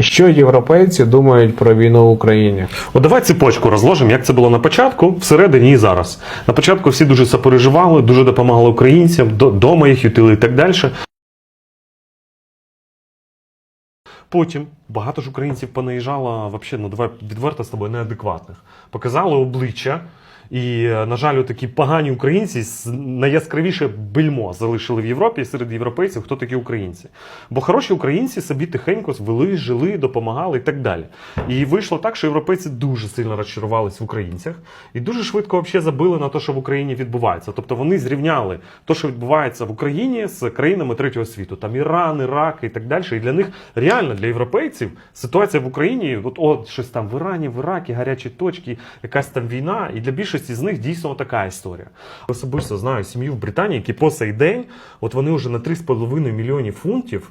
Що європейці думають про війну в Україні? От давай цепочку розложимо, як це було на початку, всередині і зараз. На початку всі дуже сопереживали, дуже допомагали українцям, до- дома їх ютили і так далі. Потім багато ж українців понаїжджало, вообще, ну давай відверто з тобою, неадекватних. Показали обличчя. І, е, на жаль, такі погані українці найяскравіше бельмо залишили в Європі серед європейців, хто такі українці. Бо хороші українці собі тихенько вели, жили, допомагали і так далі. І вийшло так, що європейці дуже сильно розчарувались в українцях і дуже швидко взагалі забили на те, що в Україні відбувається. Тобто вони зрівняли те, що відбувається в Україні з країнами третього світу, там Іран, Ірак і так далі. І для них реально для європейців ситуація в Україні, от, от щось там в Ірані, в Іракі, гарячі точки, якась там війна. І для більшості з них дійсно така історія. Особисто знаю сім'ю в Британії, які по цей день, от вони вже на 3,5 мільйонів фунтів.